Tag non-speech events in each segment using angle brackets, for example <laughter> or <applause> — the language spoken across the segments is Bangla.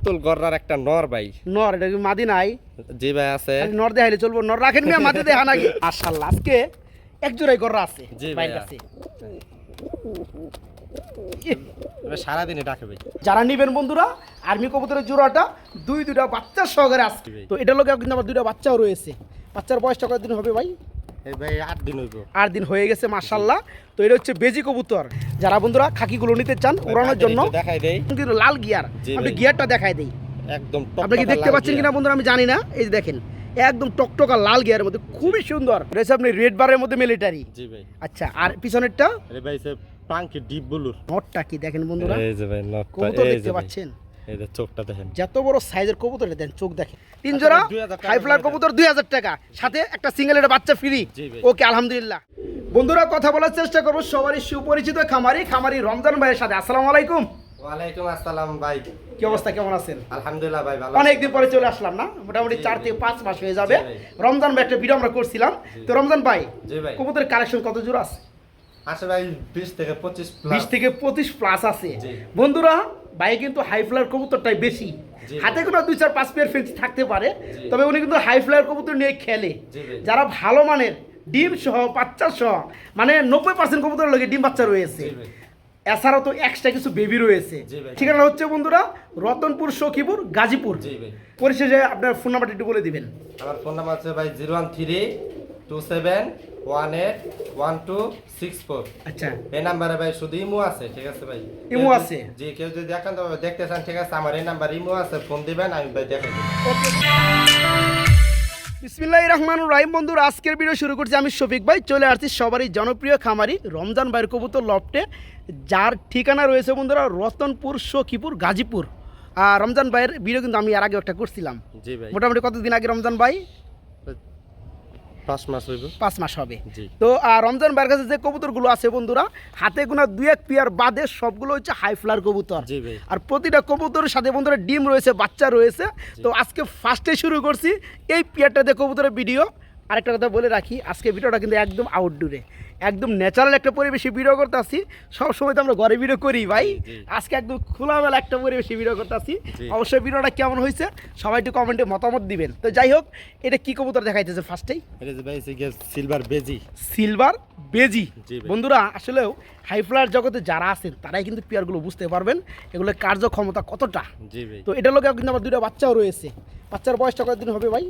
পুতুল গড়ার একটা নর ভাই। নর এটা কি মাদি নাই? জি ভাই আছে। নর দেখাইলে চলবো। নর রাখেন মিয়া মাদি দেখা নাকি? মাশাআল্লাহ আজকে এক জোড়াই গররা আছে জি। কাছে। এবার ডাকে ভাই। যারা নিবেন বন্ধুরা আর্মি কবুতরের জোড়াটা দুই দুইটা বাচ্চার সহকারে আসছে তো এটার লোকে কিন্তু আমার দুইটা বাচ্চাও রয়েছে। বাচ্চার বয়সটা কতদিন হবে ভাই? ভাই আট দিন হইব। আট দিন হয়ে গেছে মাশাল্লাহ তো এটা হচ্ছে বেজি কবুতর। যারা বন্ধুরা খাকিগুলো নিতে চান উড়ানোর জন্য দেখাই দেই। কিন্তু লাল গিয়ার আপনি গিয়ারটা দেখাই দেই। একদম আপনি কি দেখতে পাচ্ছেন কিনা বন্ধুরা আমি জানি না। এই যে দেখেন একদম টকটকা লাল গিয়ারের মধ্যে খুবই সুন্দর। রয়েছে আপনি রেড বারের মধ্যে মিলিটারি জি ভাই। আচ্ছা আর পিছনেরটা? আরে ভাই সে পাঙ্কি ডিপ ব্লুর নটটা কি দেখেন বন্ধুরা? এই যে ভাই নটটা এই দেখতে যে পাচ্ছেন? যে চোখটা দেখেন। যত বড় সাইজের কবুতর দেন চোখ দেখেন। তিন জোড়া আচ্ছা, 2000 টাকা হাই ফ্লার কবুতর দুই হাজার টাকা। সাথে একটা বাচ্চা ফ্রি ওকে আলহামদুলিল্লাহ। বন্ধুরা কথা বলার চেষ্টা করব। সবারই সুপরিচিত খামারি খামারি রমজান ভাইয়ের সাথে। আসসালামু আলাইকুম। ওয়ালাইকুম আসসালাম ভাই। কি অবস্থা কেমন আছেন? আলহামদুলিল্লাহ ভাই ভালো অনেকদিন পরে চলে আসলাম না? মোটামুটি চার থেকে পাঁচ মাস হয়ে যাবে। রমজান ভাই একটা ভিডিও আমরা করছিলাম। তো রমজান ভাই কবুতরের কালেকশন কত জোড়া আছে? আসে ভাই বিশ থেকে পঁচিশ বিশ থেকে পঁচিশ প্লাস আছে। বন্ধুরা ভাই কিন্তু হাই ফ্লার কবুতরটাই বেশি। হাতে কোনো দুই চার পাঁচ পেয়ার ফেন্স থাকতে পারে তবে উনি কিন্তু হাই ফ্লার কবুতর নিয়ে খেলে। যারা ভালো মানের ডিম সহ বাচ্চা সহ মানে নব্বই পার্সেন্ট কবুতরের লগে ডিম বাচ্চা রয়েছে। এছাড়াও তো এক্সট্রা কিছু বেবি রয়েছে। ঠিকানা হচ্ছে বন্ধুরা রতনপুর সখীপুর গাজীপুর। পরিশেষে আপনার ফোন নাম্বারটা একটু বলে দিবেন। আমার ফোন নাম্বার আছে ভাই zero one three two seven one eight one two six four. আচ্ছা। এই নাম্বারে ভাই শুধু ইমো আছে ঠিক আছে ভাই? ইমো আছে? জি কেউ যদি দেখতে চান ঠিক আছে আমার এই নাম্বার ইমো আছে ফোন দিবেন আমি ভাই দেখাই বিসমিল্লাহ রহমান রাহিম বন্ধুর আজকের ভিডিও শুরু করছি আমি শফিক ভাই। চলে আসছি সবারই জনপ্রিয় খামারি রমজান ভাইয়ের কবুতর লফটে যার ঠিকানা রয়েছে বন্ধুরা রতনপুর সখীপুর গাজীপুর। আর রমজান ভাইয়ের ভিডিও কিন্তু আমি এর আগে একটা করছিলাম। জি ভাই। মোটামুটি কতদিন আগে রমজান ভাই? পাঁচ মাস হইব। পাঁচ মাস হবে। তো রমজান ভাইয়ের কাছে যে কবুতরগুলো আছে বন্ধুরা হাতে গোনা দুই এক পেয়ার বাদে সবগুলো হচ্ছে হাই ফ্লার কবুতর। আর প্রতিটা কবুতরের সাথে বন্ধুরা ডিম রয়েছে বাচ্চা রয়েছে। তো আজকে ফার্স্টে শুরু করছি এই পিয়ারটা দিয়ে কবুতরের ভিডিও। আরেকটা কথা বলে রাখি আজকে ভিডিওটা কিন্তু একদম আউটডোরে একদম ন্যাচারাল একটা পরিবেশে ভিডিও করতে আসছি সবসময় তো আমরা ঘরে ভিডিও করি ভাই। আজকে একদম খোলামেলা একটা পরিবেশে ভিডিও করতে আসছি। অবশ্যই ভিডিওটা কেমন হয়েছে সবাই একটু কমেন্টে মতামত দিবেন। তো যাই হোক এটা কি কবুতর দেখাইতেছে ফার্স্টেই এটা সিলভার বেজি। সিলভার বেজি। বন্ধুরা আসলেও হাই ফ্লার জগতে যারা আছেন তারাই কিন্তু পেয়ারগুলো বুঝতে পারবেন এগুলোর কার্যক্ষমতা কতটা। তো এটার লোকে কিন্তু আমার দুইটা বাচ্চাও রয়েছে। বাচ্চার বয়সটা কতদিন হবে ভাই?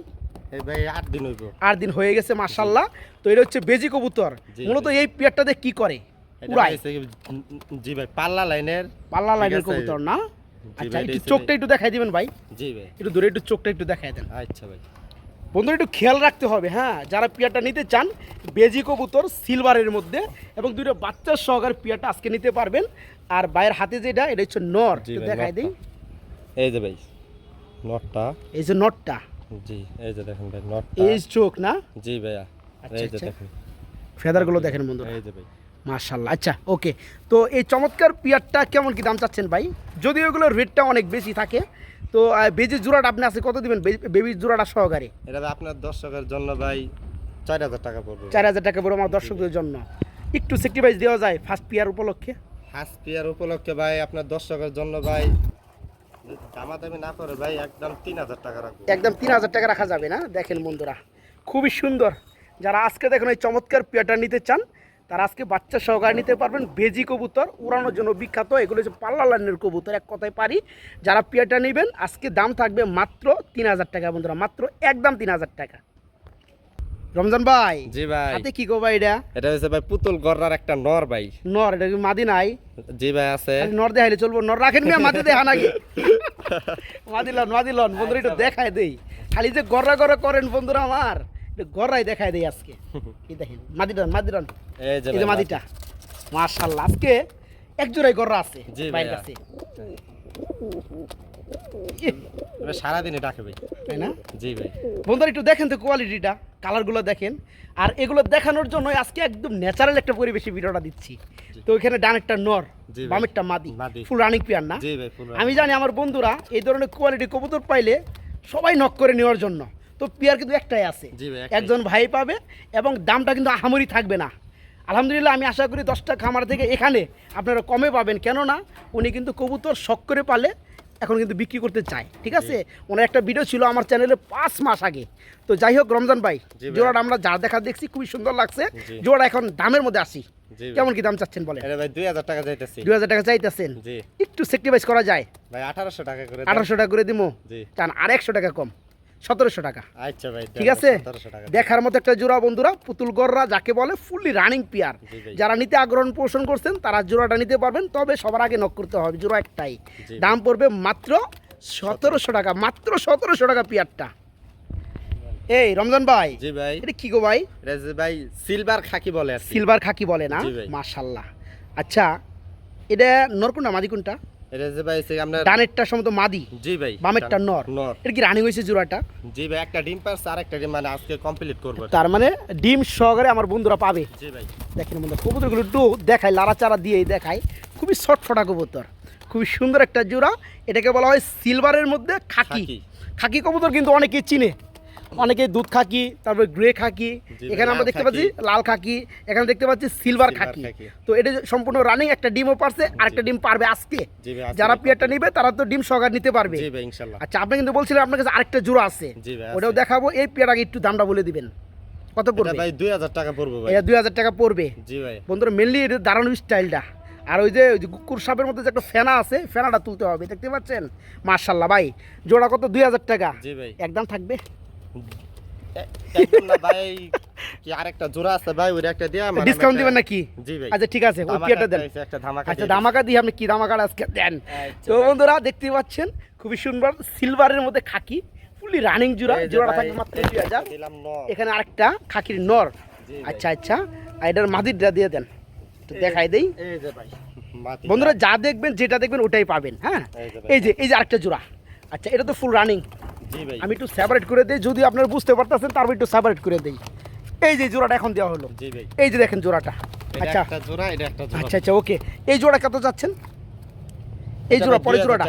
আট দিন হয়ে গেছে মার্শাল্লাহ তো এটা হচ্ছে বেজি কবুতর। মূলত এই পেয়ারটা দিয়ে কি করে? জি ভাই পাল্লা লাইনের পাল্লা লাইনের কবুতর না? আচ্ছা একটু চোখটা একটু দেখাই দিবেন ভাই। জি ভাই। একটু দূরে একটু চোখটা একটু দেখাই দেন। আচ্ছা ভাই। বন্ধুরা একটু খেয়াল রাখতে হবে হ্যাঁ? যারা পিয়ারটা নিতে চান বেজি কবুতর সিলভারের মধ্যে এবং দুটো বাচ্চার সহকারে পিয়ারটা আজকে নিতে পারবেন। আর বাইরের হাতে যেটা এটা হচ্ছে নর। দেখাই দিই। এই যে ভাই নটটা। এই যে নটটা। জি এই যে দেখেন ভাই নটটা এই চোখ না? জি ভাইয়া আচ্ছা, এই যে আচ্ছা। দেখেন। ফেদারগুলো দেখেন বন্ধুরা। এই যে ভাই। মার্শাল্লাহ আচ্ছা ওকে তো এই চমৎকার পিয়ারটা কেমন কি দাম চাচ্ছেন ভাই? যদিও এগুলোর রেটটা অনেক বেশি থাকে তো বেজির জোড়াটা আপনি আছে কত দিবেন? বেবির জোড়াটা সহকারে? এটা আপনার দর্শকের জন্য ভাই চার হাজার টাকা পড়বে চার হাজার টাকা বড় আমার দর্শকদের জন্য। একটু সেক্রিফাইস দেওয়া যায় ফার্স্ট পিয়ার উপলক্ষে? হাঁস পিয়ার উপলক্ষে ভাই আপনার দর্শকের জন্য ভাই একদম তিন হাজার টাকা একদম তিন হাজার টাকা রাখা যাবে না? দেখেন বন্ধুরা, খুবই সুন্দর। যারা আজকে দেখেন ওই চমৎকার পিয়াটা নিতে চান, তারা আজকে বাচ্চা সহকারে নিতে পারবেন বেজি কবুতর, উড়ানোর জন্য বিখ্যাত। এগুলো হচ্ছে পাল্লা লাইনের কবুতর, এক কথায় পারি। যারা পিয়াটা নেবেন, আজকে দাম থাকবে মাত্র তিন হাজার টাকা বন্ধুরা, মাত্র একদম তিন হাজার টাকা। রমজান ভাই জি ভাই। হাতে কি গো ভাই এটা? এটা হচ্ছে ভাই পুতুল গড়ার একটা নর ভাই। নর এটা কি মাদি নাই? জি ভাই আছে। নর দেখাইলে চলবো নর রাখেন মিয়া মাদি দেখা নাকি? <laughs> মাদিলন মাদিলন বন্ধুরা একটু দেখায় দেই। খালি যে গড়া গড়া করেন বন্ধুরা আমার একটু গড়াই দেখায় দেই আজকে। এই দেখেন মাদিডন মাদিডন এই যে এই যে মাদিটা। মাশাল্লাহ আজকে এক জোড়াই গড়া আছে জি ভাইয়া। কাছে। এবার সারাদিনই ডাকে ভাই। তাই না? জি ভাই। বন্ধুরা একটু দেখেন তো কোয়ালিটিটা কালারগুলো দেখেন। আর এগুলো দেখানোর জন্য আজকে একদম ন্যাচারাল একটা পরিবেশে ভিডিওটা দিচ্ছি। তো ওইখানে ডানেরটা নর। বামেরটা মাদি। ফুল রানিং পিয়ার না? জি ভাই পুরো আমি জানি আমার বন্ধুরা এই ধরনের কোয়ালিটি কবুতর পাইলে সবাই নক করে নেওয়ার জন্য। তো পিয়ার কিন্তু একটাই আছে। একজন ভাই পাবে এবং দামটা কিন্তু আহামরি থাকবে না। আলহামদুলিল্লাহ আমি আশা করি দশটা খামার থেকে এখানে আপনারা কমে পাবেন। কেননা উনি কিন্তু কবুতর শখ করে পালে এখন কিন্তু বিক্রি করতে চায় ঠিক আছে? ওনার একটা ভিডিও ছিল আমার চ্যানেলে পাঁচ মাস আগে। তো যাই হোক রমজান ভাই জোড়া জোড়াটা আমরা যা দেখা দেখছি খুবই সুন্দর লাগছে। জোড়া এখন দামের মধ্যে আসি কেমন কি দাম চাচ্ছেন বলে ভাই দুই হাজার টাকা যাইতেছেন টাকা চাইতেছেন? জি। একটু সেক্রিফাইস করা যায়। ভাই আঠারোশো টাকা করে দেন। আঠারোশো টাকা করে জি। আর একশো টাকা কম। সতেরোশো টাকা। আচ্ছা ভাই ঠিক আছে। দেখার মতো একটা জোড়া বন্ধুরা পুতুল গররা যাকে বলে ফুললি রানিং পিয়ার। যারা নিতে আগ্রহ পোষণ করছেন তারা জোড়াটা নিতে পারবেন তবে সবার আগে নক করতে হবে জোড়া একটাই। দাম পড়বে মাত্র সতেরোশো টাকা মাত্র সতেরোশো টাকা পিয়ারটা। এই রমজান ভাই জি ভাই। এটা কি গো ভাই? ভাই সিলভার খাকি বলে সিলভার খাকি বলে না। মাশাল্লাহ। আচ্ছা এটা নর কোনটা মাদি কোনটা এটা যে ভাই সে আপনার ডানেরটা সম্ভবত মাদি। জি ভাই বামেরটা নর। কি রানিং হয়েছে জোড়াটা? জি ভাই একটা ডিম পাস আর একটা ডিম মানে আজকে কমপ্লিট করব। তার মানে ডিম সহকারে আমার বন্ধুরা পাবে। জি ভাই। দেখেন কবুতরগুলো দেখায় লাড়াচাড়া দিয়েই দেখায় খুবই ছটফটা কবুতর। খুবই সুন্দর একটা জোড়া। এটাকে বলা হয় সিলভারের মধ্যে খাকি। খাকি। খাকি কবুতর কিন্তু অনেকেই চিনে। অনেকে দুধ খাকি তারপরে গ্রে খাকি এখানে আমরা দেখতে পাচ্ছি লাল খাকি এখানে দেখতে পাচ্ছি সিলভার খাকি। তো এটা সম্পূর্ণ রানিং একটা ডিমও পারছে আর একটা ডিম পারবে আজকে। যারা পিয়ারটা নিবে তারা তো ডিম সহকার নিতে পারবে। আচ্ছা আপনি কিন্তু বলছিলেন আপনার কাছে আরেকটা জোড়া আছে। ওটাও দেখাবো এই পেয়ার আগে একটু দামটা বলে দিবেন। কত পড়বে? ভাই দুই হাজার টাকা পড়ব ভাই। এটা দুই হাজার টাকা পড়বে। জি ভাই। বন্ধুরা মেনলি এটা দাঁড়ানো স্টাইলটা আর ওই যে ওই যে কুকুর সাপের মধ্যে যে একটা ফেনা আছে ফেনাটা তুলতে হবে দেখতে পাচ্ছেন? মার্শাল্লাহ ভাই জোড়া কত? দুই হাজার টাকা। জি ভাই। একদম থাকবে? ভাই কি আরেকটা জোড়া আছে ভাই ওই একটা দিয়া মানে ডিসকাউন্ট দিবেন নাকি? জি ভাই। আচ্ছা ঠিক আছে ওই ধামাকা দেন। একটা ধামাকা আচ্ছা দিয়ে দিয়ে আপনি কি দামাকাটা আজকে দেন? আচ্ছা তো বন্ধুরা দেখতে পাচ্ছেন খুবই সুন্দর সিলভারের মধ্যে খাকি ফুলি রানিং জোড়া। জোড়াটা মাত্র। এখানে আরেকটা খাকির নর। আচ্ছা আচ্ছা আর এটার মাদিরটা দিয়ে দেন। একটু দেখাই দেই। এই যে ভাই বন্ধুরা যা দেখবেন যেটা দেখবেন ওটাই পাবেন হ্যাঁ? এই যে এই যে আরেকটা জোড়া। আচ্ছা এটা তো ফুল রানিং আমি একটু সেপারেট করে দিই যদি আপনারা বুঝতে পারতেছেন তারপর একটু সেপারেট করে দিই। এই যে জোড়াটা এখন দেওয়া হলো। এই যে দেখেন জোড়াটা। আচ্ছা। একটা জোড়া এটা একটা জোড়া। আচ্ছা আচ্ছা ওকে। এই জোড়া কত যাচ্ছেন? এই জোড়া পরে 2000 জোড়াটা।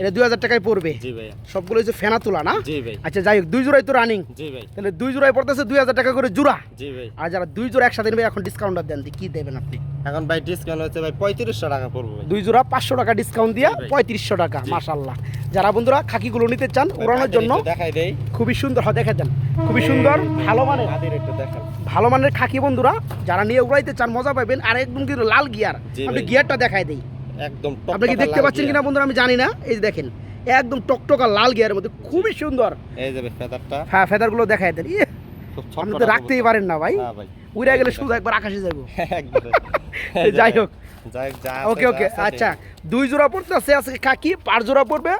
এটা দুই হাজার টাকায় পড়বে জি ভাই। সবগুলো যে ফেনা তোলা না? জি ভাই। আচ্ছা যাই হোক দুই জোড়াই তো রানিং জি ভাই। তাহলে দুই জোড়ায় পড়তেছে দুই হাজার টাকা করে জোড়া। জি ভাই। আর যারা দুই জোড়া একসাথে নেবে এখন ডিসকাউন্টটা দেন কি দেবেন আপনি? এখন ভাই ডিসকাউন্ট হচ্ছে ভাই পঁয়ত্রিশশো টাকা পড়বে দুই জোড়া পাঁচশো টাকা ডিসকাউন্ট দিয়া। পঁয়ত্রিশশো টাকা জি। যারা বন্ধুরা খাকিগুলো নিতে চান উড়ানোর জন্য খুবই সুন্দর হয় দেখে দেন। খুবই সুন্দর ভালো মানের। ভালো মানের খাকি বন্ধুরা যারা নিয়ে উড়াইতে চান মজা পাবেন। আর একদম কিন্তু লাল গিয়ার। আপনি গিয়ারটা দেখাই দেই। একদম আপনি কি দেখতে পাচ্ছেন কিনা বন্ধুরা? আমি জানি না। এই যে দেখেন একদম টকটকা লাল গিয়ারের মধ্যে। খুবই সুন্দর। এই যে ফেদারটা হ্যাঁ ফেদারগুলো দেখাই দেন। ইয়ে, আপনি তো রাখতেই পারেন না ভাই। ভাই। উড়ে গেলে শুধু একবার আকাশে যাব <laughs> <laughs> যাই হোক। ওকে ওকে আচ্ছা। দুই। জোড়া পড়তে আছে আজকে খাকি পাঁচ জোড়া পড়বে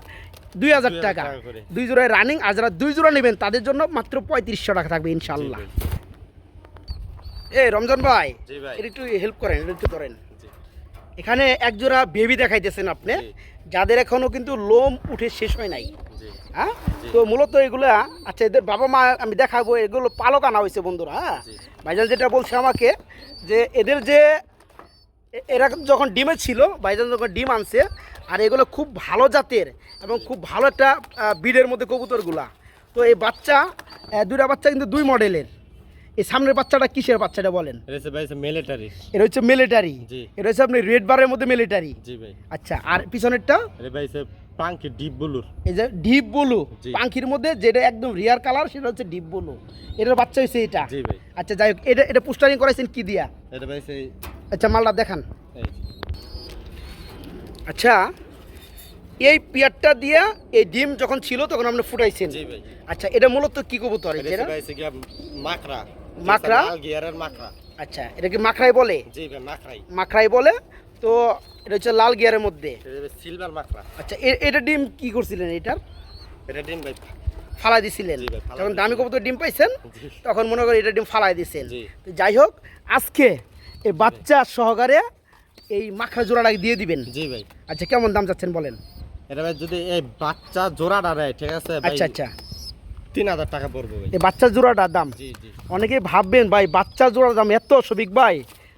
দুই হাজার টাকা। দুই জোড়ায় রানিং আর যারা দুই জোড়া নেবেন তাদের জন্য মাত্র পঁয়ত্রিশশো টাকা থাকবে ইনশাল্লাহ এই রমজান ভাই এটা একটু হেল্প করেন এটা একটু করেন। এখানে এক জোড়া বেবি দেখাইতেছেন আপনি। যাদের এখনও কিন্তু লোম উঠে শেষ হয় নাই। হ্যাঁ? তো মূলত এগুলা আচ্ছা এদের বাবা মা আমি দেখাবো এগুলো পালক আনা হয়েছে বন্ধুরা হ্যাঁ। ভাইজান যেটা বলছে আমাকে যে এদের যে এ- এরা যখন ডিমে ছিল ভাইজান যখন ডিম আনছে আর এগুলো খুব ভালো জাতের এবং খুব ভালো একটা বিডের মধ্যে কবুতরগুলা। তো এই বাচ্চা দুইটা বাচ্চা কিন্তু দুই মডেলের। এই সামনের বাচ্চাটা কিসের বাচ্চাটা বলেন? মিলিটারি এটা হচ্ছে মিলিটারি। এটা হচ্ছে আপনি রেড বারের মধ্যে মিলিটারি জি ভাই। আচ্ছা আর পিছনেরটা? ভাই পাঙ্কি ডিপ বুলুর এই যে ডিপ ব্লু। পাখির মধ্যে যেটা একদম রিয়ার কালার সেটা হচ্ছে ডিপ ব্লু এটার বাচ্চা হয়েছে এটা। জি ভাই। আচ্ছা যাই হোক এটা এটা পোস্টারিং করাইছেন কি দিয়া? এটা ভাই আচ্ছা মালটা দেখান। আচ্ছা এই পিয়ারটা দিয়া এই ডিম যখন ছিল তখন আপনি ফুটাইছেন। আচ্ছা এটা মূলত কি কবুতর? এটা এটা মাকড়া মাকড়া? মাকড়া আচ্ছা এটা কি বলে? মাকড়াই তো এটা হচ্ছে লাল গিয়ারের মধ্যে। সিলভার মাকড়া আচ্ছা এটা ডিম কি করছিলেন এটার? এটা ডিম ভাই ফালাই দিছিলেন। যখন। দামি কবুতর ডিম পাইছেন তখন মনে করি এটা ডিম ফালাই দিছেন। যাই হোক আজকে এই বাচ্চা সহকারে এই মাখা জোড়াটা দিয়ে দিবেন। জি ভাই। আচ্ছা কেমন দাম চাচ্ছেন বলেন? এটা ভাই যদি এই বাচ্চা জোড়াটা নেয় ঠিক আছে ভাই? আচ্ছা আচ্ছা। তিন হাজার টাকা পড়বে ভাই। এই বাচ্চা জোড়াটার দাম? জি জি। অনেকেই ভাববেন ভাই বাচ্চা জোড়ার দাম এত সবিক ভাই?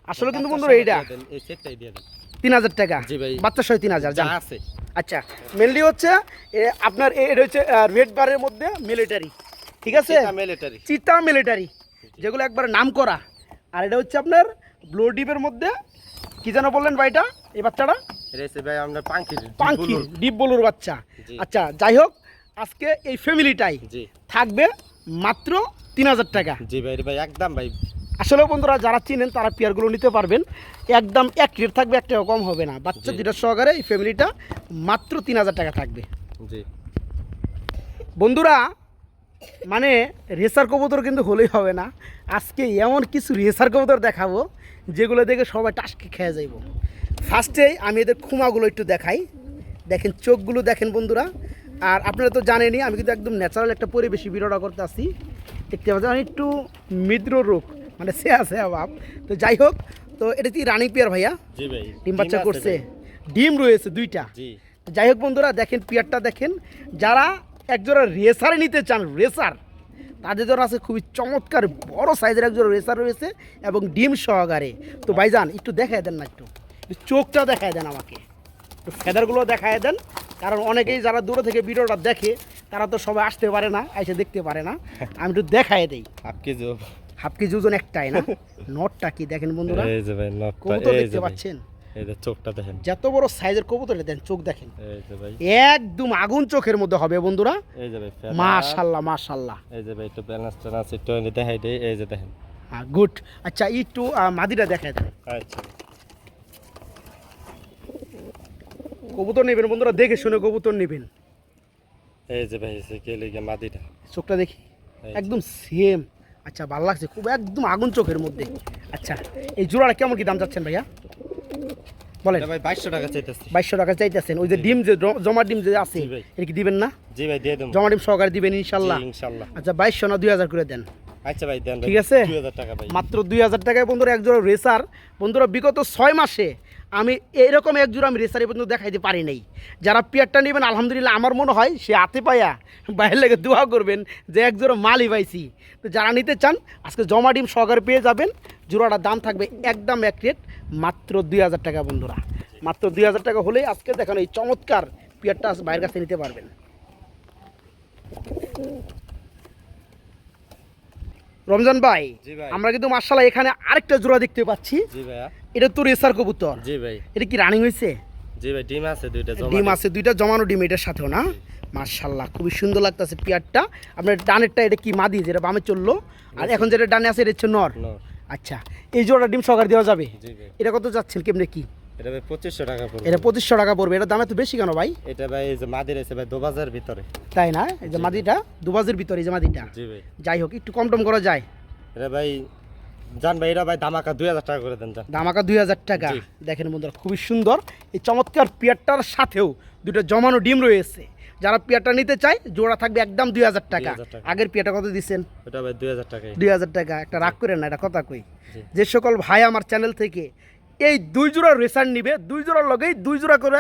আসলে কিন্তু বন্ধুরা এইটা এই সেটটাই দিয়ে দেন। তিন হাজার টাকা? জি ভাই। বাচ্চা সহ তিন হাজার যা আছে। আচ্ছা মেনলি হচ্ছে এ আপনার এ- এটা হচ্ছে রেড বারের মধ্যে মিলিটারি ঠিক আছে? মিলিটারি চিতা মিলিটারি যেগুলো একবার নাম করা আর এটা হচ্ছে আপনার ব্লো ডিপের মধ্যে কি যেন বললেন ভাইটা এই বাচ্চাটা? ভাই আমরা ডিপ বলুর বাচ্চা। আচ্ছা যাই হোক আজকে এই ফ্যামিলিটাই থাকবে মাত্র তিন হাজার টাকা। জি ভাই ভাই একদম ভাই। আসলে বন্ধুরা যারা চিনেন তারা পেয়ারগুলো নিতে পারবেন। একদম এক রেট থাকবে একটা কম হবে না। বাচ্চা। দুটা সহকারে এই ফ্যামিলিটা মাত্র তিন হাজার টাকা থাকবে। জি। বন্ধুরা মানে রেসার কবুতর কিন্তু হলেই হবে না। আজকে এমন কিছু রেসার কবুতর দেখাবো যেগুলো দেখে সবাই টাসকে খেয়ে যাইব। ফার্স্টেই আমি এদের খুমাগুলো একটু দেখাই। দেখেন চোখগুলো দেখেন বন্ধুরা। আর আপনারা তো জানেনই আমি কিন্তু একদম ন্যাচারাল একটা পরিবেশে বিরোধা করতে আসি দেখতে পাচ্ছেন আমি একটু মিদ্র রোগ মানে সে আছে ভাব। তো যাই হোক তো এটা কি রানিং পেয়ার ভাইয়া? ডিম বাচ্চা করছে। ডিম রয়েছে দুইটা। যাই হোক বন্ধুরা দেখেন পিয়ারটা দেখেন। যারা একজোড়া রেসারে নিতে চান রেসার তাদের জন্য আছে খুবই চমৎকার বড় সাইজের একজোড়া রেসার রয়েছে এবং ডিম সহকারে। তো ভাইজান একটু দেখায় দেন না একটু। চোখটা দেখায় দেন আমাকে। একটু ফেদারগুলো দেখায় দেন। কারণ অনেকেই যারা দূরে থেকে ভিডিওটা দেখে তারা তো সবাই আসতে পারে না এসে দেখতে পারে না। আমি একটু দেখায় দেই। হাফ কেজি হাফ কেজি ওজন একটাই না? নটটা কি? দেখেন বন্ধুরা। কবুতর দেখতে পাচ্ছেন? যে চোখটা দেখেন। যত বড় সাইজের কবুতর দেন চোখ দেখেন। একদম আগুন চোখের মধ্যে হবে বন্ধুরা। এই যে ভাই মাশাল্লাহ মাশাল্লাহ। এই যে ভাই একটু ব্যালেন্স ট্যালেন্স একটু এনে দেখাই দেই। এই যে দেখেন। গুড। আচ্ছা একটু মাদিটা দেখায় দেন। আচ্ছা। কবুতর নেবেন বন্ধুরা দেখে শুনে কবুতর নেবেন। এই যে ভাই সে কে লেগে মাদিটা। চোখটা দেখি। একদম সেম আচ্ছা ভালো লাগছে খুব একদম আগুন চোখের মধ্যে। আচ্ছা এই জোড়াটা কেমন কি দাম চাচ্ছেন ভাইয়া? বলেন। ভাই বাইশশো টাকা চাইতেছি। বাইশশো টাকা চাইতেছেন। ওই যে ডিম যে জমা ডিম যে আছে এটা কি দিবেন না? জি ভাই দিয়ে দেবো। জমা ডিম সহকারে দিবেন ইনশাল্লাহ। জি, ইনশাল্লাহ। আচ্ছা বাইশশো না দুই হাজার করে দেন। আচ্ছা ভাই দেন ঠিক আছে? মাত্র দুই হাজার টাকায় বন্ধুরা একজোড়া রেসার। বন্ধুরা বিগত ছয় মাসে আমি এরকম একজোড়া আমি রেসার পর্যন্ত দেখাইতে পারি নাই। যারা পেয়ারটা নেবেন আলহামদুলিল্লাহ আমার মনে হয় সে হাতে পায়া বাইরের লেগে দোয়া করবেন যে একজোড়া মালই পাইছি। তো যারা নিতে চান আজকে জমা ডিম সহকারে পেয়ে যাবেন। জোড়াটার দাম থাকবে একদম এক রেট। মাত্র দুই হাজার টাকা বন্ধুরা। মাত্র দুই হাজার টাকা হলেই আজকে দেখানো এই চমৎকার পেয়ারটা বাইরের কাছে নিতে পারবেন। রমজান ভাই আমরা কিন্তু মার্শাল্লাহ এখানে আরেকটা জোড়া দেখতে পাচ্ছি। এটা তো রেসার কবুতর। জি ভাই। এটা কি রানিং হয়েছে? জি ভাই ডিম আছে দুইটা ডিম আছে দুইটা জমানো ডিম এটার সাথেও না? মার্শাল্লাহ খুবই সুন্দর লাগতেছে পিয়ারটা। আপনার ডানেরটা এটা কি মাদি যেটা বামে চলল? আর এখন যেটা ডানে আছে এটা হচ্ছে নর। আচ্ছা এই জোড়া ডিম সহকারে দেওয়া যাবে? এটা কত যাচ্ছেন কেমনে কি? এটা ভাই পঁচিশশো টাকা পড়বে। এটা পঁচিশশো টাকা পড়বে। এটা দামে তো বেশি কেন ভাই? এটা ভাই এই যে মাদির আছে ভাই দু বাজার ভিতরে। তাই না? এই যে মাদিটা দুবাজের ভিতরে এই যে মাদিটা। জি ভাই। যাই হোক একটু কম টম করা যায়। এটা ভাই জান ভাই এটা ভাই ধামাকা দুই হাজার টাকা করে দেন দামাকা দুই হাজার টাকা। দেখেন বন্ধুরা খুবই সুন্দর। এই চমৎকার পিয়ারটার সাথেও দুটো জমানো ডিম রয়েছে। যারা পিয়ারটা নিতে চায় জোড়া থাকবে একদম দুই হাজার টাকা। আগের পিয়ারটা কত দিচ্ছেন? দুই হাজার টাকা। একটা রাগ করেন না এটা কথা কই। যে সকল ভাই আমার চ্যানেল থেকে এই দুই জোড়া রেসার নিবে দুই জোড়ার লগেই দুই জোড়া করে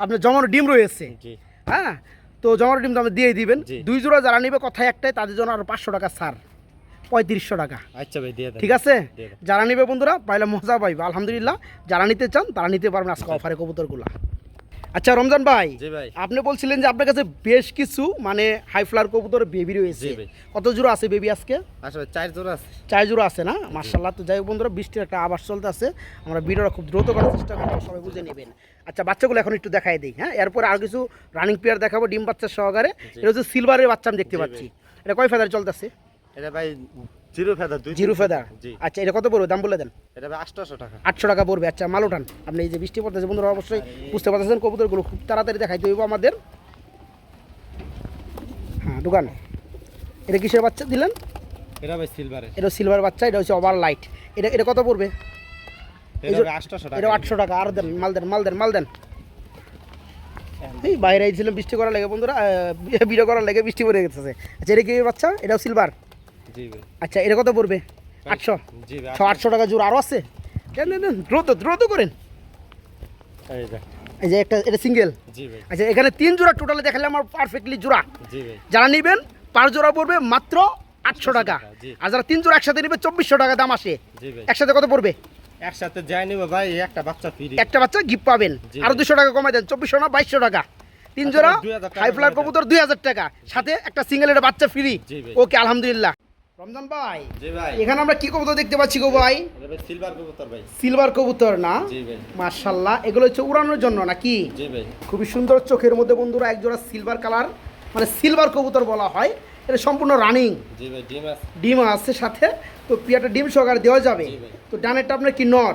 আপনার জমানো ডিম রয়েছে। হ্যাঁ? তো জমানো ডিম তো আমি দিয়ে দিবেন। দুই জোড়া যারা নিবে কথায় একটাই তাদের জন্য আরও পাঁচশো টাকা ছাড়। পঁয়ত্রিশশো টাকা। আচ্ছা ভাই দিয়ে ঠিক আছে? যারা নিবে বন্ধুরা পাইলে মজা পাইবে। আলহামদুলিল্লাহ যারা নিতে চান তারা নিতে পারবেন আজকে অফারে কবুতরগুলা। আচ্ছা রমজান ভাই আপনি বলছিলেন যে আপনার কাছে বেশ কিছু মানে হাই ফ্লার কবুতর বেবি রয়েছে। কত জোড়া আছে বেবি আজকে? আচ্ছা চার জোড়া আছে। চার জোড়া আছে না? মার্শাল্লাহ তো যাই হোক বন্ধুরা বৃষ্টির একটা আবাস চলতে আছে আমরা ভিডিওটা খুব দ্রুত করার চেষ্টা করব সবাই বুঝে নেবেন। আচ্ছা বাচ্চাগুলো এখন একটু দেখাই দিই হ্যাঁ? এরপরে আর কিছু রানিং প্লেয়ার দেখাবো ডিম বাচ্চার সহকারে। এটা হচ্ছে সিলভারের বাচ্চা আমি দেখতে পাচ্ছি। এটা কয় ফেদার চলতেছে? এটা ভাই জিরো ফেদার দুই জিরো ফেদার? আচ্ছা এটা কত পড়বে? দাম বলে দেন। এটা ভাই আটশোশো টাকা। আটশো টাকা পড়বে। আচ্ছা মাল উঠান আপনি এই যে বৃষ্টি পড়তেছে বন্ধুরা অবশ্যই বুঝতে পারতেছেন কবুতরগুলো খুব তাড়াতাড়ি দেখাইতে হইব আমাদের। হ্যাঁ দোকান। এটা কিসের বাচ্চা দিলেন? এটা ভাই সিলভারের এটা সিলভার বাচ্চা এটা হচ্ছে ওভার লাইট এটা এটা কত পড়বে? এটা আটশো টাকা। আর দেন মাল দেন মাল দেন মাল দেন। এই বাইরে আইছিলাম বৃষ্টি করার লেগে বন্ধুরা ভিডিও করার লেগে বৃষ্টি পড়ে গেছে। আচ্ছা এটা কি বাচ্চা? এটাও সিলভার আচ্ছা এটা কত পড়বে? আটশো? ছ আটশো টাকা জোর আরও আছে? দ্রুত দ্রুত করেন। এই যে। একটা এটা সিঙ্গেল আচ্ছা এখানে তিন জোড়া টোটালে দেখালে আমার পারফেক্টলি জোড়া। যারা নেবেন পাঁচ জোড়া পড়বে মাত্র আটশো টাকা। আর যারা তিন জোড়া একসাথে নেবে চব্বিশশো টাকা দাম আসে। একসাথে কত পড়বে? একসাথে যাই নিব ভাই একটা বাচ্চা ফ্রি একটা বাচ্চা গিফট পাবেন। আরও দুশো টাকা কমাই দেন চব্বিশশো না বাইশশো টাকা। তিন আচ্ছা জোড়া ভাই, 2000 টাকা হাই ফ্লার কবুতর দুই হাজার টাকা। সাথে একটা সিঙ্গেল একটা বাচ্চা ফ্রি ওকে আলহামদুলিল্লাহ। রমজান ভাই জি ভাই। এখানে আমরা কি কবুতর দেখতে পাচ্ছি গো ভাই? সিলভার কবুতর ভাই। সিলভার কবুতর না? জি ভাই। মার্শাল্লাহ এগুলো হচ্ছে উড়ানোর জন্য নাকি? জি ভাই। খুবই সুন্দর চোখের মধ্যে বন্ধুরা একজোড়া সিলভার কালার মানে সিলভার কবুতর বলা হয়। এটা সম্পূর্ণ রানিং জি ভাই ডিম আছে। ডিম আছে সাথে। তো পিয়াটা ডিম সহকারে দেওয়া যাবে। তো ডানেরটা আপনার কি নর?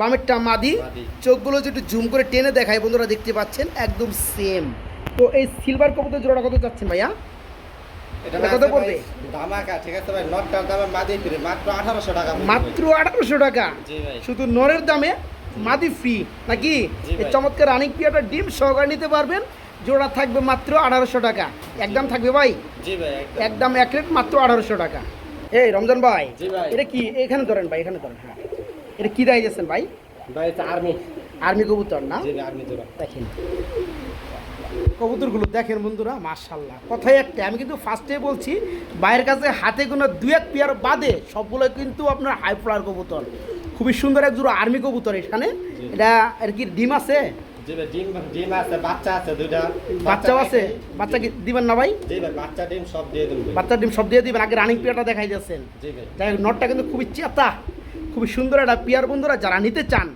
বামেরটা মাদি। চোখগুলো একটু জুম করে টেনে দেখায় বন্ধুরা দেখতে পাচ্ছেন একদম সেম তো এই সিলভার কবুতর জোড়াটা কত যাচ্ছেন ভাইয়া? কত কত পড়বে? পড়বে? ধামাকা ঠিক আছে ভাই নটটার দামে মাদি ফিরে মাত্র 1800 টাকা মাত্র আঠারোশো টাকা? শুধু নরের দামে মাদি ফ্রি নাকি? এই চমৎকার রানিং পিয়াটা ডিম সহকারে নিতে পারবেন। জোড়া থাকবে মাত্র আঠারোশো টাকা। একদম থাকবে ভাই? একদম। এক রেট মাত্র আঠারোশো টাকা। এই রমজান ভাই এটা কি? এখানে ধরেন ভাই এখানে ধরেন হ্যাঁ। এটা কি ভাই? ভাই আর্মি আর্মি কবুতর না? আর্মি দেখেন। কবুতরগুলো দেখেন বন্ধুরা মার্শাল্লাহ কথাই একটা আমি কিন্তু ফার্স্টে বলছি বাইরের কাছে হাতে কোনো দুই এক পেয়ার বাদে সবগুলো কিন্তু আপনার হাই ফ্লাওয়ার কবুতর। খুবই সুন্দর এক জোড়া আর্মি কবুতর এখানে। এটা আর কি ডিম আছে? বাচ্চাও আছে? বাচ্চা কি দিবেন না ভাই? বাচ্চা ডিম সব দিয়ে দেব বাচ্চার ডিম সব দিয়ে দিবেন। আগে রানিং দেখাই যাচ্ছেন নটটা কিন্তু খুবই চেতা। খুবই সুন্দর একটা পিয়ার বন্ধুরা যারা নিতে চান।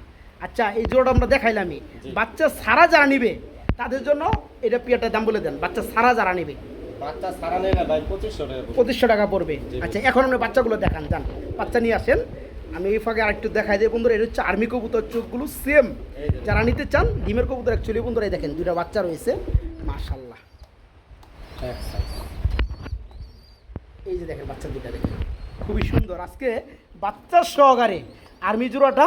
আচ্ছা এই জোড়াটা আমরা দেখাইলামই। জি। বাচ্চা সারা যারা নিবে তাদের জন্য এটা পিয়ারটার দাম বলে দেন। বাচ্চা সারা যারা নিবে। বাচ্চা সারা নেই না ভাই 2500 টাকা। পঁচিশশো টাকা পড়বে। আচ্ছা এখন আপনি বাচ্চাগুলো দেখান যান। বাচ্চা নিয়ে আসেন। আমি এই ফাঁকে আরেকটু দেখাই দিই বন্ধুরা এটা হচ্ছে আর্মি কবুতর চোখগুলো সেম যারা নিতে চান ডিমের কবুতর অ্যাকচুয়ালি বন্ধুরা এই দেখেন দুইটা বাচ্চা রয়েছে। size। এই যে দেখেন বাচ্চা দুটা দেখেন। খুবই সুন্দর। আজকে বাচ্চার সহকারে আর্মি জোড়াটা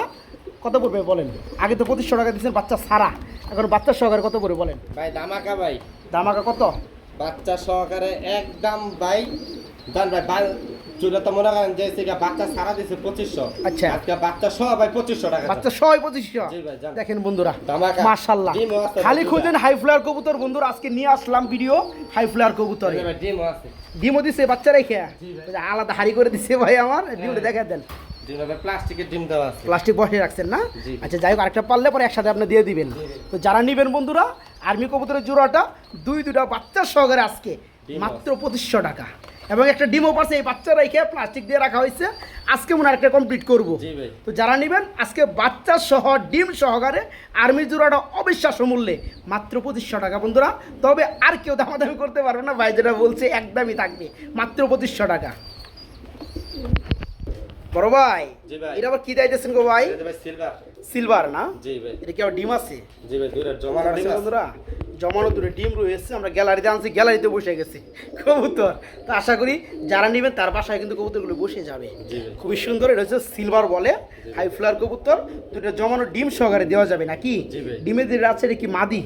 কত পড়বে বলেন? আগে তো পঁচিশশো টাকা দিচ্ছেন বাচ্চা সারা। এখন বাচ্চার সহকারে কত পড়বে বলেন? ভাই ধামাকা ভাই। দামাকা কত? বাচ্চা সহকারে একদম ভাই দান ভাই চুলে তো মনে করেন যে বাচ্চা সারা দিছে পঁচিশশো। আচ্ছা। আজকে বাচ্চা সহ ভাই পঁচিশশো টাকা বাচ্চা সবাই পঁচিশশো। দেখেন বন্ধুরা। মার্শাল্লাহ খালি। খুঁজেন হাই ফ্লায়ার কবুতর বন্ধুরা আজকে নিয়ে আসলাম ভিডিও হাই ফ্লায়ার কবুতর। ডিমও আছে। ডিমও দিছে বাচ্চা রেখে। আলাদা হাড়ি করে দিছে ভাই আমার ডিমটা দেখা দেন। প্লাস্টিকের ডিম দেওয়া আছে। প্লাস্টিক বসে রাখছেন না? আচ্ছা যাই হোক আরেকটা পারলে পরে একসাথে আপনি দিয়ে দিবেন। তো যারা নিবেন বন্ধুরা আর্মি কবুতরের জোড়াটা দুই দুটা বাচ্চার সহকারে আজকে মাত্র পঁচিশশো টাকা। এবং একটা ডিমও পাশে এই বাচ্চা রেখে প্লাস্টিক দিয়ে রাখা হয়েছে। আজকে মনে একটা কমপ্লিট করব। তো যারা নেবেন আজকে বাচ্চা সহ ডিম সহকারে আর্মি জোড়াটা অবিশ্বাস্য মূল্যে মাত্র পঁচিশশো টাকা। বন্ধুরা তবে আর কেউ দামাদামি করতে পারবে না ভাই যেটা বলছে একদমই থাকবে। মাত্র পঁচিশশো টাকা। বড় ভাই এটা আবার কি দিতেছেন গো ভাই? সিলভার সিলভার না? জি ভাই। এটা কি আবার ডিম আছে? জি ভাই দুইটা জমানো ডিম বন্ধুরা জমানো দূরে ডিম রয়েছে আমরা গ্যালারিতে আনছি গ্যালারিতে বসে গেছি। কবুতর। তো আশা করি যারা নেবেন তার বাসায় কিন্তু কবুতরগুলো বসে যাবে। খুবই সুন্দর এটা হচ্ছে সিলভার বলে। হাই ফ্লার কবুতর দুটো জমানো ডিম সহকারে দেওয়া যাবে নাকি। ডিমের যে আছে এটা কি মাদি?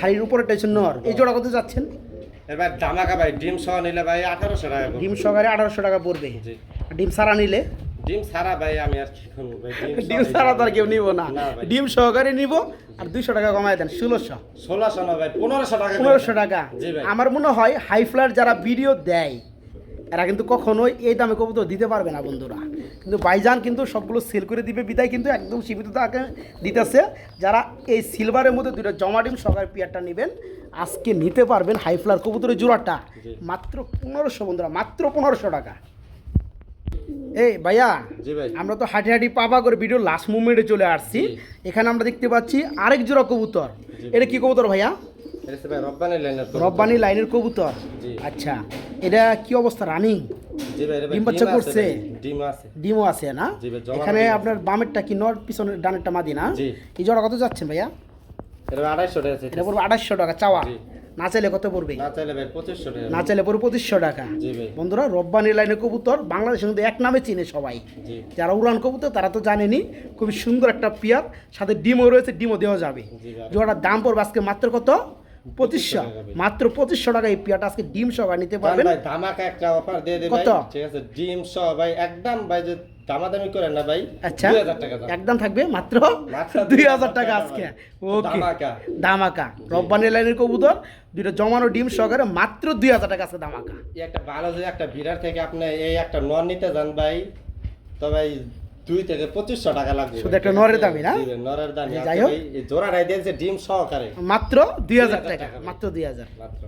হাড়ির উপরেটা হচ্ছে নর। এই জোড়া কত যাচ্ছেন? এবার ধামাকা ভাই ডিম সহ নিলে ভাই আঠারোশো টাকা ডিম সহকারে আঠারোশো টাকা পড়বে। ডিম সারা নিলে? ডিম সারা ভাই আমি আর কি করব ভাই? ডিম <laughs> সারা তো আর কেউ নিব না। ডিম সহকারে নিব আর দুইশো টাকা কমায় দেন ষোলোশো। ষোলোশো না ভাই পনেরোশো টাকা পনেরোশো। টাকা। আমার মনে হয় হাই ফ্লার যারা ভিডিও দেয় এরা কিন্তু কখনোই এই দামে কবুতর দিতে পারবে না বন্ধুরা। কিন্তু বাইজান কিন্তু সবগুলো সেল করে দিবে বিদায় কিন্তু একদম সীমিত তাকে দিতেছে। যারা এই সিলভারের মধ্যে দুটো জমা ডিম সরকার পিয়ারটা নেবেন আজকে নিতে পারবেন হাই ফ্লার কবুতরের জোড়াটা। মাত্র পনেরোশো বন্ধুরা মাত্র পনেরোশো টাকা। এই ভাইয়া আমরা তো হাঁটি হাঁটি পাপা করে ভিডিও লাস্ট মুভমেন্টে চলে আসছি। এখানে আমরা দেখতে পাচ্ছি আরেক জোড়া কবুতর। এটা কি কবুতর ভাইয়া? রব্বানি লাইনের কবুতর। আচ্ছা এটা কি অবস্থা রানিং ডিম বাচ্চা করছে? ডিম আছে। ডিমও আছে না? এখানে আপনার বামেরটা কি নর পিছনের ডানেরটা মাদি না? এই জোড়া কত যাচ্ছেন ভাইয়া? এটা আড়াইশো টাকা এটা পড়বে আঠাশশো টাকা চাওয়া। না চাইলে কত পড়বে? না চাইলে পড়বে পঁচিশশো টাকা। বন্ধুরা রব্বানি লাইনের কবুতর বাংলাদেশে কিন্তু এক নামে চিনে সবাই। যারা উড়ান কবুতর তারা তো জানেনি খুবই সুন্দর একটা পিয়ার। সাথে ডিমও রয়েছে ডিমও দেওয়া যাবে। জোড়ার দাম পড়বে আজকে মাত্র কত? পঁচিশশো। মাত্র পঁচিশশো টাকা এই পিয়াটা আজকে ডিম সহ নিতে পারবেন। ধামাকা একটা অফার দিয়ে দিই কত? ঠিক আছে ডিম সহ ভাই একদম ভাই যে দামাদামি করেন না ভাই। আচ্ছা 2000 টাকা একদম থাকবে? মাত্র? মাত্র <laughs> দুই হাজার টাকা আজকে। ওকে দামাকা। রব্বানি লাইনের কবুতর দুটো জমানো ডিম সহকারে মাত্র দুই হাজার টাকা আছে দামাকা। একটা ভালো যে একটা বিরাট থেকে আপনি এই একটা নন নিতে যান ভাই তো ভাই দুই থেকে পঁচিশশো টাকা লাগবে। শুধু একটা নরের দামই না? নরের দামই। যাই যাই হোক। হোক জোড়াটাই দিয়েছে ডিম সহকারে। মাত্র দুই হাজার 2000 টাকা টাকা। মাত্র দুই হাজার। মাত্র।